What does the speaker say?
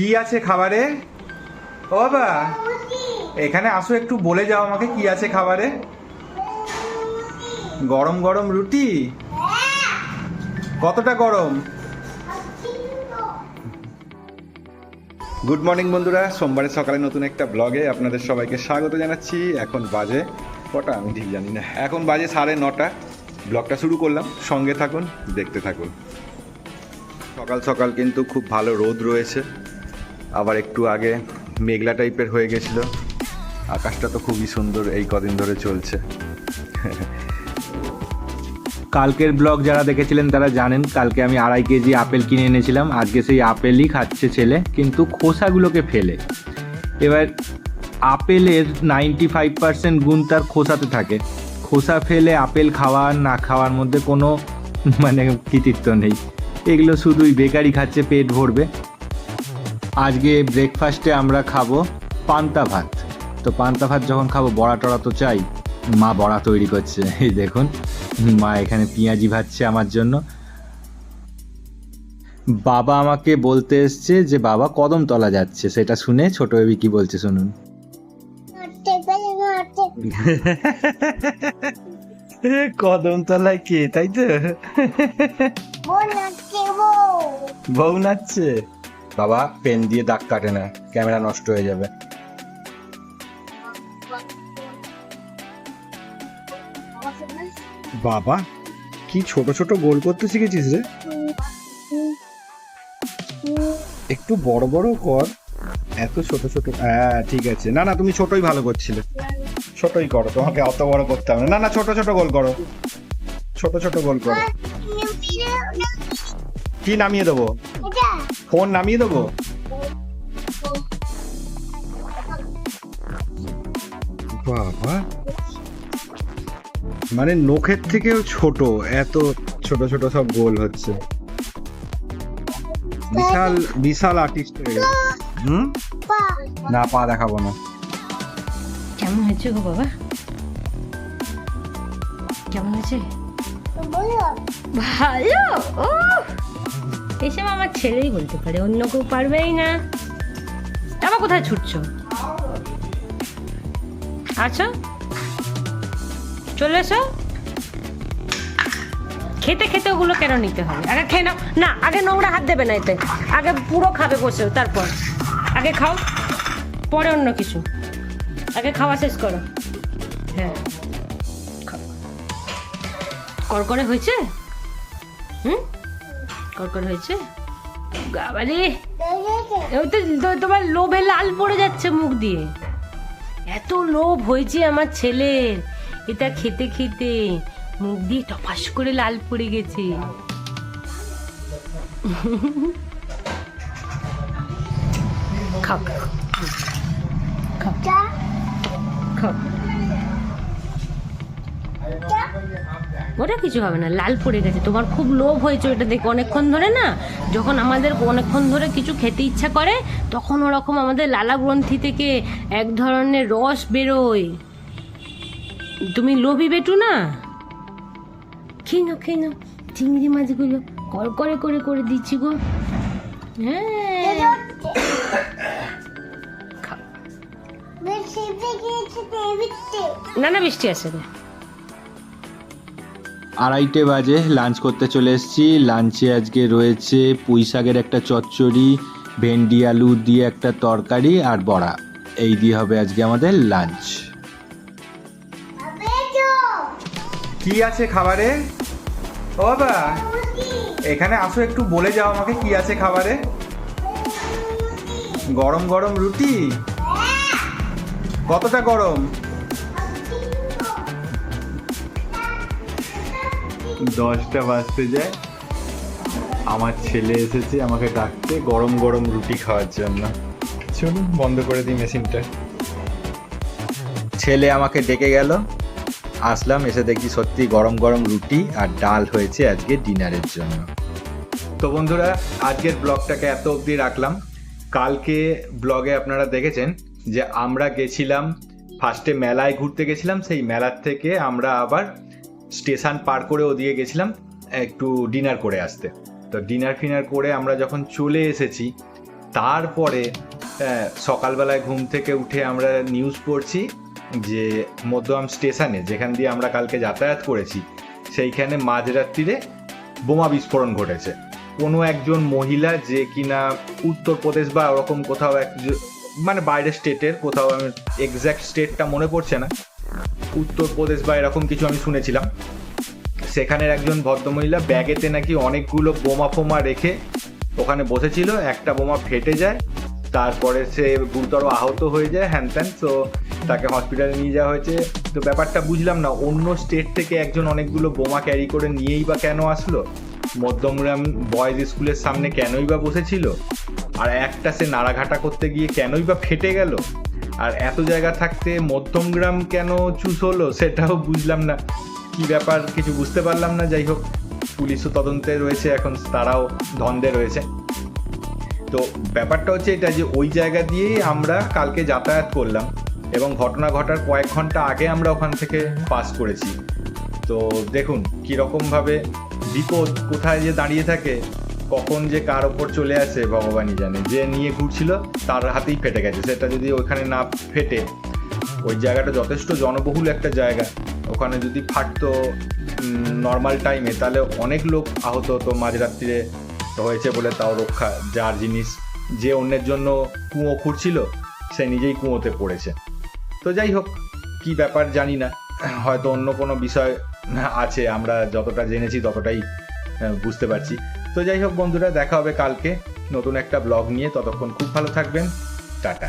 কি আছে খাবারে? ও বাবা। এখানে আসো একটু বলে যাও আমাকে কি আছে খাবারে। গরম গরম রুটি? কতটা গরম? গুড মর্নিং বন্ধুরা সোমবারের সকালে নতুন একটা ব্লগে আপনাদের সবাইকে স্বাগত জানাচ্ছি। এখন বাজে কটা? আমি ঠিক জানি না। এখন বাজে সাড়ে নটা। ব্লগটা শুরু করলাম। সঙ্গে থাকুন দেখতে থাকুন। সকাল সকাল কিন্তু খুব ভালো রোদ রয়েছে। আবার একটু আগে মেঘলা টাইপের হয়ে গেছিল। আকাশটা তো খুবই সুন্দর, এই কদিন ধরে চলছে। কালকের ব্লগ যারা দেখেছিলেন তারা জানেন, কালকে আমি আড়াই কেজি আপেল কিনে এনেছিলাম। আজকে সেই আপেলই খাচ্ছে ছেলে, কিন্তু খোসাগুলোকে ফেলে। এবার আপেলের নাইনটি ফাইভ পার্সেন্ট গুণ তার খোসাতে থাকে। খোসা ফেলে আপেল খাওয়া না খাওয়ার মধ্যে কোনো মানে কৃতিত্ব নেই। এগুলো শুধুই বেকারি খাচ্ছে, পেট ভরবে। আজকে ব্রেকফাস্টে আমরা খাব পান্তা ভাত। তো পান্তা ভাত যখন খাব বড়া টড়া তো চাই। মা বড়া তৈরি করছে। এই দেখুন মা এখানে পেঁয়াজি ভাজছে আমার জন্য। বাবা আমাকে বলতে এসছে যে বাবা কদম তলা যাচ্ছে। সেটা শুনে ছোট বেবি কি বলছে শুনুন। কদম তলায় কে তাই তো? বউ নাচছে? বাবা পেন দিয়ে দাগ কাটে না ক্যামেরা নষ্ট হয়ে যাবে। বাবা কি ছোট ছোট গোল করতে শিখেছিস রে? একটু বড় বড় কর। এত ছোট ছোট হ্যাঁ ঠিক আছে। না না তুমি ছোটই ভালো করছিলে। ছোটই করো তোমাকে অত বড় করতে হবে না। না না ছোট ছোট গোল করো। ছোট ছোট গোল করো। কি নামিয়ে দেবো? ফোন নামিয়ে দেবো? বাবা। মানে নখের থেকেও ছোট এত ছোট ছোট সব গোল হচ্ছে। বিশাল বিশাল আর্টিস্ট হয়ে গেছে। হুম? না পা দেখাবো না। কেমন হয়েছে গো বাবা? কেমন হয়েছে? ভালো। ও এসব আমার ছেলেই বলতে পারে, অন্য কেউ পারবেই না। আবার কোথায় ছুটছো? আচ্ছা চলে এসো। খেতে খেতে ওগুলো কেন নিতে হবে? আগে খেয়ে নাও। না, আগে নোংরা হাত দেবে না এতে। আগে পুরো খাবে বসে, তারপর। আগে খাও, পরে অন্য কিছু। আগে খাওয়া শেষ করো। হ্যাঁ। করকরে হয়েছে? হুম? করকরে হয়েছে? ওই তো- তোমার লোভে লাল পড়ে যাচ্ছে মুখ দিয়ে। এত লোভ হয়েছে আমার ছেলের। এটা খেতে খেতে মুখ দিয়ে টপাস করে লাল পড়ে গেছে। খাও খাও খাও। ওটা কিছু হবে না লাল পড়ে গেছে। তোমার খুব লোভ হয়েছে ওটা দেখে অনেকক্ষণ ধরে না? যখন আমাদের অনেকক্ষণ ধরে কিছু খেতে ইচ্ছা করে তখন ওরকম আমাদের লালা গ্রন্থি থেকে এক ধরনের রস বেরোয়। তুমি লোভী বেটু না? খেয়ে খেয়ে নাও চিংড়ি মাছগুলো কল করে করে করে দিচ্ছি গো। হ্যাঁ। না না বৃষ্টি আসে না আড়াইটে বাজে লাঞ্চ করতে চলে এসেছি। লাঞ্চে আজকে রয়েছে পুঁই শাকের একটা চচ্চড়ি, ভেন্ডি, আলু দিয়ে একটা তরকারি আর বড়া। এই দিয়ে হবে আজকে আমাদের লাঞ্চ। কি আছে খাবারে? ও বাবা। এখানে আসো, একটু বলে যাও আমাকে কি আছে খাবারে। গরম গরম রুটি? কতটা গরম? দশটা বাজতে যায়। আমার ছেলে এসেছে, আমাকে ডাকতে গরম গরম রুটি খাওয়ার জন্য। চলুন, বন্ধ করে দিই মেশিনটা। ছেলে আমাকে ডেকে গেল। আসলাম, এসে দেখি সত্যি গরম গরম রুটি আর ডাল হয়েছে আজকে ডিনারের জন্য। তো বন্ধুরা, আজকের ব্লগটাকে এত অবধি রাখলাম। কালকে ব্লগে আপনারা দেখেছেন যে আমরা গেছিলাম ফার্স্টে মেলায় ঘুরতে গেছিলাম, সেই মেলার থেকে আমরা আবার স্টেশন পার করে ওদিকে গেছিলাম, একটু ডিনার করে আসতে। তো ডিনার ফিনার করে আমরা যখন চলে এসেছি, তারপরে সকালবেলায় ঘুম থেকে উঠে আমরা নিউজ পড়ছি যে মধ্যম স্টেশনে, যেখান দিয়ে আমরা কালকে যাতায়াত করেছি, সেইখানে মাঝরাত্রিরে বোমা বিস্ফোরণ ঘটেছে। কোনো একজন মহিলা যে কিনা উত্তরপ্রদেশ বা ওরকম কোথাও এক মানে বাইরের স্টেটের কোথাও আমি এক্স্যাক্ট স্টেটটা মনে পড়ছে না। উত্তরপ্রদেশ বা এরকম কিছু আমি শুনেছিলাম। সেখানের একজন ভদ্রমহিলা ব্যাগেতে নাকি অনেকগুলো বোমা ফোমা রেখে ওখানে বসেছিল, একটা বোমা ফেটে যায়, তারপরে সে গুরুতর আহত হয়ে যায়, হ্যান ত্যান, তো তাকে হসপিটালে নিয়ে যাওয়া হয়েছে। তো ব্যাপারটা বুঝলাম না, অন্য স্টেট থেকে একজন অনেকগুলো বোমা ক্যারি করে নিয়েই বা কেন আসলো? মধ্যমগ্রাম বয়েজ স্কুলের সামনে কেনই বা বসেছিল? আর একটা সে নাড়াঘাটা করতে গিয়ে কেনই বা ফেটে গেল? আর এত জায়গা থাকতে মধ্যমগ্রাম কেন চুজ হলো সেটাও বুঝলাম না। কি ব্যাপার কিছু বুঝতে পারলাম না, যাই হোক। পুলিশও তদন্তে রয়েছে, এখন তারাও ধন্দে রয়েছে। তো ব্যাপারটা হচ্ছে এটা যে ওই জায়গা দিয়েই আমরা কালকে যাতায়াত করলাম এবং ঘটনা ঘটার কয়েক ঘণ্টা আগে আমরা ওখান থেকে পাস করেছি। তো দেখুন, কীরকমভাবে বিপদ কোথায় যে দাঁড়িয়ে থাকে কখন যে কার ওপর চলে আসে ভগবানই জানে। যে নিয়ে ঘুরছিল, তার হাতেই ফেটে গেছে। সেটা যদি ওখানে না ফেটে, ওই জায়গাটা যথেষ্ট জনবহুল একটা জায়গা। ওখানে যদি ফাটতো নর্মাল টাইমে তাহলে অনেক লোক আহত হতো মাঝরাত্রিরে হয়েছে বলে তাও রক্ষা, যার জিনিস যে অন্যের জন্য কুঁয়ো খুঁড়ছিল, সে নিজেই কুঁয়োতে পড়েছে। তো যাই হোক, কি ব্যাপার জানি না। হয়তো অন্য কোনো বিষয় আছে, আমরা যতটা জেনেছি ততটাই বুঝতে পারছি। তো যাই হোক বন্ধুরা, দেখা হবে কালকে নতুন একটা ব্লগ নিয়ে। ততক্ষণ খুব ভালো থাকবেন। টাটা।